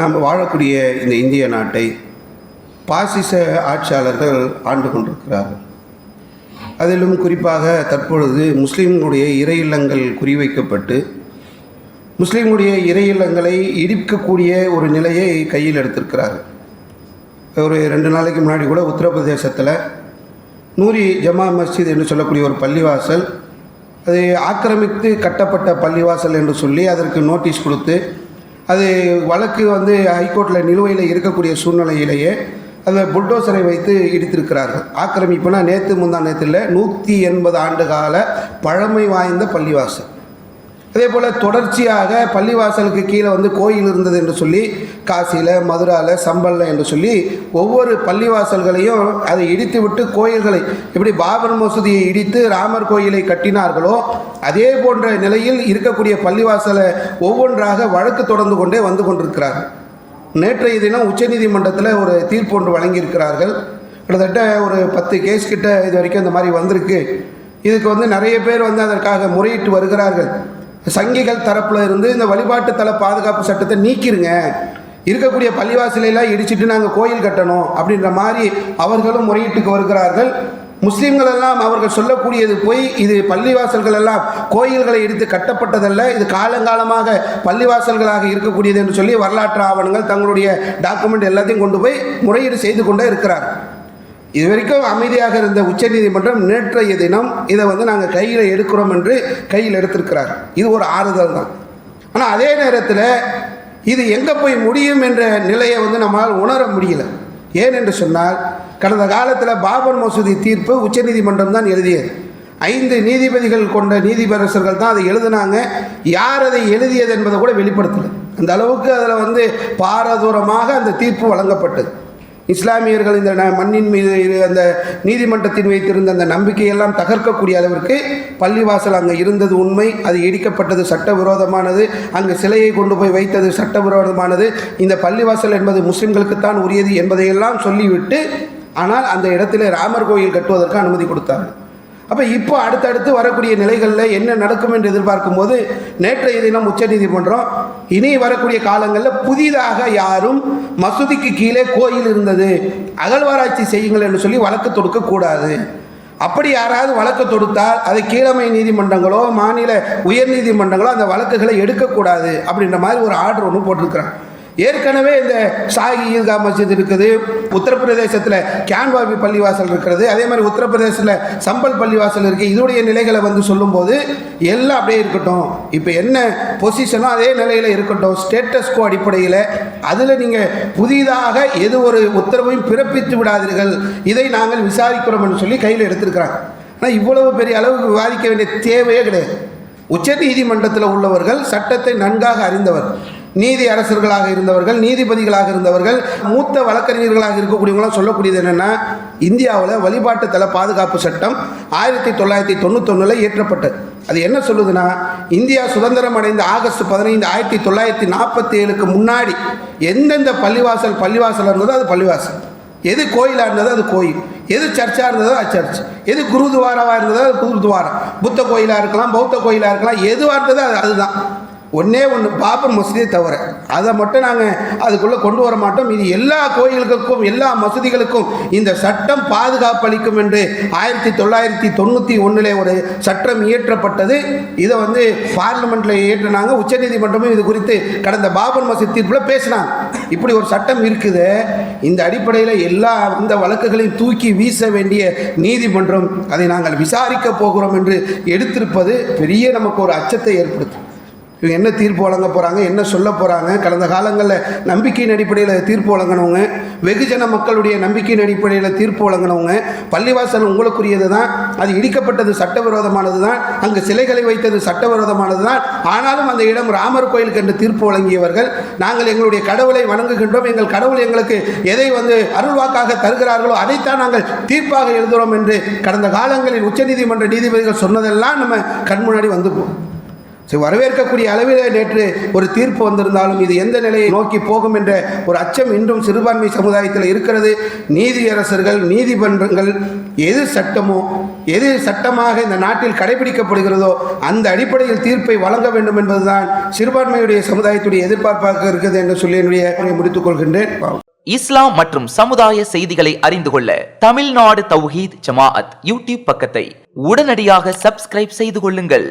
நாம் வாழக்கூடிய இந்த இந்திய நாட்டை பாசிச ஆட்சியாளர்கள் ஆண்டு கொண்டிருக்கிறார்கள். அதிலும் குறிப்பாக தற்பொழுது முஸ்லீம்களுடைய இறை இல்லங்கள் குறிவைக்கப்பட்டு முஸ்லீம்களுடைய இறை இல்லங்களை இடிக்கக்கூடிய ஒரு நிலையை கையில் எடுத்திருக்கிறார்கள். ஒரு ரெண்டு நாளைக்கு முன்னாடி கூட உத்தரப்பிரதேசத்தில் நூரி ஜமா மஸ்ஜித் என்று சொல்லக்கூடிய ஒரு பள்ளிவாசல் அது ஆக்கிரமித்து கட்டப்பட்ட பள்ளிவாசல் என்று சொல்லி அதற்கு நோட்டீஸ் கொடுத்து அது வழக்கு வந்து ஹைகோர்ட்டில் நிலுவையில் இருக்கக்கூடிய சூழ்நிலையிலேயே அந்த புல்டோசரை வைத்து இடித்திருக்கிறார்கள். ஆக்கிரமிப்புனா நேற்று முந்தா நேற்றுல நூற்றி எண்பது ஆண்டு கால பழமை வாய்ந்த பள்ளிவாசல். அதே போல் தொடர்ச்சியாக பள்ளிவாசலுக்கு கீழே வந்து கோயில் இருந்தது என்று சொல்லி காசியில் மதுராவில் சம்பலில் என்று சொல்லி ஒவ்வொரு பள்ளிவாசல்களையும் அதை இடித்து விட்டு கோயில்களை எப்படி பாபர் மசூதியை இடித்து ராமர் கோயிலை கட்டினார்களோ அதே போன்ற நிலையில் இருக்கக்கூடிய பள்ளிவாசலை ஒவ்வொன்றாக வழக்கு தொடர்ந்து கொண்டே வந்து கொண்டிருக்கிறார்கள். நேற்றைய தினம் உச்சநீதிமன்றத்தில் ஒரு தீர்ப்பு ஒன்று வழங்கியிருக்கிறார்கள். கிட்டத்தட்ட ஒரு பத்து கேஸ் கிட்ட இது வரைக்கும் இந்த மாதிரி வந்திருக்கு. இதுக்கு வந்து நிறைய பேர் வந்து அதற்காக முறையிட்டு வருகிறார்கள். சங்கிகள் தரப்பில் இருந்து இந்த வழிபாட்டு தள பாதுகாப்பு சட்டத்தை நீக்கிருங்க. இருக்கக்கூடிய பள்ளிவாசலையெல்லாம் இடிச்சிட்டு நாங்கள் கோயில் கட்டணும் அப்படின்ற மாதிரி அவர்களும் முறையீட்டுக்கு வருகிறார்கள். முஸ்லீம்கள் எல்லாம் அவர்கள் சொல்லக்கூடியது போய் இது பள்ளிவாசல்கள் எல்லாம் கோயில்களை எடுத்து கட்டப்பட்டதல்ல. இது காலங்காலமாக பள்ளிவாசல்களாக இருக்கக்கூடியது என்று சொல்லி வரலாற்று ஆவணங்கள் தங்களுடைய டாக்குமெண்ட் எல்லாத்தையும் கொண்டு போய் முறையீடு செய்து கொண்டே இருக்கிறார் இது வரைக்கும் அமைதியாக இருந்த உச்சநீதிமன்றம் நேற்றைய தினம் இதை வந்து நாங்கள் கையில் எடுக்கிறோம் என்று கையில் எடுத்திருக்கிறார். இது ஒரு ஆறுதல் தான். ஆனால் அதே நேரத்தில் இது எங்கே போய் முடியும் என்ற நிலையை வந்து நம்மளால் உணர முடியல. ஏன் என்று சொன்னால் கடந்த காலத்தில் பாபர் மசூதி தீர்ப்பு உச்சநீதிமன்றம் தான் எழுதியது. ஐந்து நீதிபதிகள் கொண்ட நீதிபரசர்கள் தான் அதை எழுதினாங்க. யார் அதை எழுதியது என்பதை கூட வெளிப்படுத்தலை. அந்த அளவுக்கு அதில் வந்து பாரதூரமாக அந்த தீர்ப்பு வழங்கப்பட்டது. இஸ்லாமியர்கள் இந்த ந- மண்ணின் மீது இரு- அந்த நீதிமன்றத்தின் வைத்திருந்த அந்த நம்பிக்கையெல்லாம் தகர்க்கக்கூடிய அளவிற்கு பள்ளிவாசல் அங்கே இருந்தது உண்மை. அது இடிக்கப்பட்டது சட்டவிரோதமானது. அங்கு சிலையை கொண்டு போய் வைத்தது சட்டவிரோதமானது. இந்த பள்ளிவாசல் என்பது முஸ்லிம்களுக்குத்தான் உரியது என்பதையெல்லாம் சொல்லிவிட்டு ஆனால் அந்த இடத்திலே ராமர் கோயில் கட்டுவதற்கு அனுமதி கொடுத்தார்கள். அப்போ இப்போ அடுத்தடுத்து வரக்கூடிய நிலைகளில் என்ன நடக்கும் என்று எதிர்பார்க்கும் போது நேற்றைய தினம் உச்சநீதிமன்றம் இனி வரக்கூடிய காலங்களில் புதிதாக யாரும் மசூதிக்கு கீழே கோயில் இருந்தது அகழ்வாராய்ச்சி செய்யுங்கள் என்று சொல்லி வழக்கு தொடுக்கக்கூடாது அப்படி யாராவது வழக்கு தொடுத்தால் அதை கீழமை நீதிமன்றங்களோ மாநில உயர்நீதிமன்றங்களோ அந்த வழக்குகளை எடுக்கக்கூடாது அப்படின்ற மாதிரி ஒரு ஆர்டர் ஒன்று போட்டிருக்கிறாங்க. ஏற்கனவே இந்த ஷாகி ஈத்கா மஸ்ஜித் இருக்குது உத்தரப்பிரதேசத்தில் கேன்வாபி பள்ளிவாசல் இருக்கிறது அதே மாதிரி உத்தரப்பிரதேசத்தில் சம்பல் பள்ளிவாசல் இருக்குது இதோடைய நிலைகளை வந்து சொல்லும்போது எல்லாம் அப்படியே இருக்கட்டும். இப்போ என்ன பொசிஷனோ அதே நிலையில் இருக்கட்டும். ஸ்டேட்டஸ்கோ அடிப்படையில் அதில் நீங்கள் புதிதாக எது ஒரு உத்தரவையும் பிறப்பித்து விடாதீர்கள். இதை நாங்கள் விசாரிக்கிறோம்னு சொல்லி கையில் எடுத்திருக்கிறாங்க. ஆனால் இவ்வளவு பெரிய அளவுக்கு விவாதிக்க வேண்டிய தேவையே கிடையாது. உச்ச நீதிமன்றத்தில் உள்ளவர்கள் சட்டத்தை நன்காக அறிந்தவர். நீதி அரசர்களாக இருந்தவர்கள் நீதிபதிகளாக இருந்தவர்கள் மூத்த வழக்கறிஞர்களாக இருக்கக்கூடியவங்களாம் சொல்லக்கூடியது என்னென்னா இந்தியாவில் வழிபாட்டு தள பாதுகாப்பு சட்டம் ஆயிரத்தி தொள்ளாயிரத்தி தொண்ணூத்தொன்னில் இயற்றப்பட்டது. அது என்ன சொல்லுதுன்னா இந்தியா சுதந்திரம் அடைந்த ஆகஸ்ட் பதினைந்து ஆயிரத்தி தொள்ளாயிரத்தி நாற்பத்தி ஏழுக்கு முன்னாடி எந்தெந்த பள்ளிவாசல் பள்ளிவாசல் இருந்ததோ அது பள்ளிவாசல். எது கோயிலாக இருந்ததோ அது கோயில். எது சர்ச்சாக இருந்ததோ அது சர்ச். எது குருதுவாராவாக இருந்ததோ அது குருதுவாரா. புத்த கோயிலாக இருக்கலாம் பௌத்த கோயிலாக இருக்கலாம் எதுவாக இருந்ததோ அது அதுதான். ஒன்றே ஒன்று பாபர் மசூதியை தவிர அதை மட்டும் நாங்கள் அதுக்குள்ளே கொண்டு வர மாட்டோம். இது எல்லா கோயில்களுக்கும் எல்லா மசூதிகளுக்கும் இந்த சட்டம் பாதுகாப்பு அளிக்கும் என்று ஆயிரத்தி தொள்ளாயிரத்தி தொண்ணூற்றி ஒன்றில் ஒரு சட்டம் இயற்றப்பட்டது. இதை வந்து பார்லிமெண்ட்டில் இயற்றினாங்க உச்சநீதிமன்றமும் இது குறித்து கடந்த பாபர் மசூதி தீர்ப்பில் பேசினாங்க. இப்படி ஒரு சட்டம் இருக்குது. இந்த அடிப்படையில் எல்லா இந்த வழக்குகளையும் தூக்கி வீச வேண்டிய நீதிமன்றம் அதை நாங்கள் விசாரிக்க போகிறோம் என்று எடுத்திருப்பது பெரிய நமக்கு ஒரு அச்சத்தை ஏற்படுத்தும். இவங்க என்ன தீர்ப்பு வழங்க போகிறாங்க என்ன சொல்ல போகிறாங்க கடந்த காலங்களில் நம்பிக்கையின் அடிப்படையில் தீர்ப்பு வழங்கினவங்க வெகுஜன மக்களுடைய நம்பிக்கையின் அடிப்படையில் தீர்ப்பு வழங்கினவங்க பள்ளிவாசல் உங்களுக்குரியது தான் அது இடிக்கப்பட்டது சட்டவிரோதமானது தான் அங்கு சிலைகளை வைத்தது சட்டவிரோதமானது தான் ஆனாலும் அந்த இடம் ராமர் கோயிலுக்கு என்று தீர்ப்பு வழங்கியவர்கள் நாங்கள் எங்களுடைய கடவுளை வணங்குகின்றோம் எங்கள் கடவுள் எங்களுக்கு எதை வந்து அருள்வாக்காக தருகிறார்களோ அதைத்தான் நாங்கள் தீர்ப்பாக எழுதுகிறோம் என்று கடந்த காலங்களில் உச்சநீதிமன்ற நீதிபதிகள் சொன்னதெல்லாம் நம்ம கண் முன்னாடி வந்து ஸோ வரவேற்கக்கூடிய அளவில் நேற்று ஒரு தீர்ப்பு வந்திருந்தாலும் இது எந்த நிலையை நோக்கி போகும் என்ற ஒரு அச்சம் இன்றும் சிறுபான்மை சமுதாயத்தில் இருக்கிறது. நீதியரசர்கள் நீதிமன்றங்கள் எது சட்டமோ எது சட்டமாக இந்த நாட்டில் கடைபிடிக்கப்படுகிறதோ அந்த அடிப்படையில் தீர்ப்பை வழங்க வேண்டும் என்பதுதான் சிறுபான்மையுடைய சமுதாயத்துடைய எதிர்பார்ப்பாக இருக்குது என்று சொல்லி என்னுடைய முடித்துக் கொள்கின்றேன். இஸ்லாம் மற்றும் சமுதாய செய்திகளை அறிந்து கொள்ள தமிழ்நாடு தௌஹீத் ஜமாஅத் யூடியூப் பக்கத்தை உடனடியாக சப்ஸ்கிரைப் செய்து கொள்ளுங்கள்.